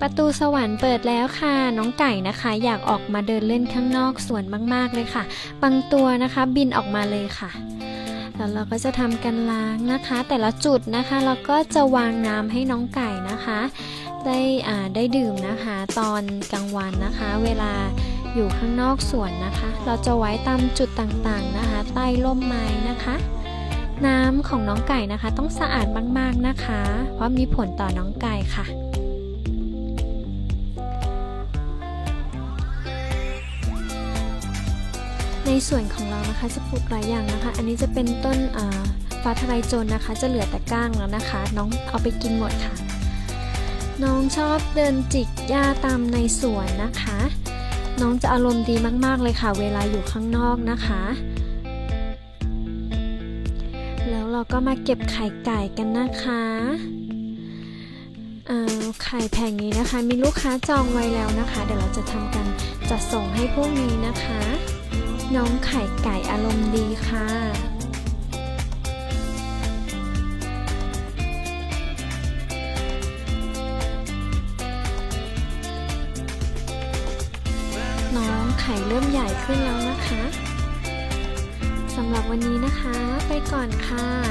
ประตูสวรรค์เปิดแล้วค่ะ น้องไก่นะคะ อยากออกมาเดินเล่นข้างนอกสวนมากๆเลยค่ะ บางตัวนะคะบินออกมาเลยค่ะแล้วเราก็จะทำกันล้างนะคะ แต่ละจุดนะคะเราก็จะวางน้ำให้น้องไก่นะคะ ได้อ่าได้ดื่มนะคะ ตอนกลางวันนะคะ เวลาอยู่ข้างนอกสวนนะคะ เราจะไว้ตามจุดต่างๆนะคะ ใต้ร่มไม้นะคะ น้ำของน้องไก่นะคะ ต้องสะอาดมากๆนะคะ เพราะมีผลต่อน้องไก่ค่ะ ในส่วนของเรานะคะจะปลูกหลายอย่างนะคะ อันนี้จะเป็นต้นฟ้าทะลายโจรนะคะ จะเหลือแต่ก้างแล้วนะคะ น้องเอาไปกินหมดค่ะ น้องชอบเดินจิกหญ้าตามในสวนนะคะ น้องจะอารมณ์ดีมากๆเลยค่ะ เวลาอยู่ข้างนอกนะคะ แล้วเราก็มาเก็บไข่ไก่กันนะคะไข่แผงนี้นะคะ มีลูกค้าจองไว้แล้วนะคะ เดี๋ยวเราจะทำกันจัดส่งให้พวกนี้นะคะ น้องไข่ไก่อารมณ์ดีค่ะน้องไข่เริ่มใหญ่ขึ้นแล้วนะคะ สำหรับวันนี้นะคะ ไปก่อนค่ะ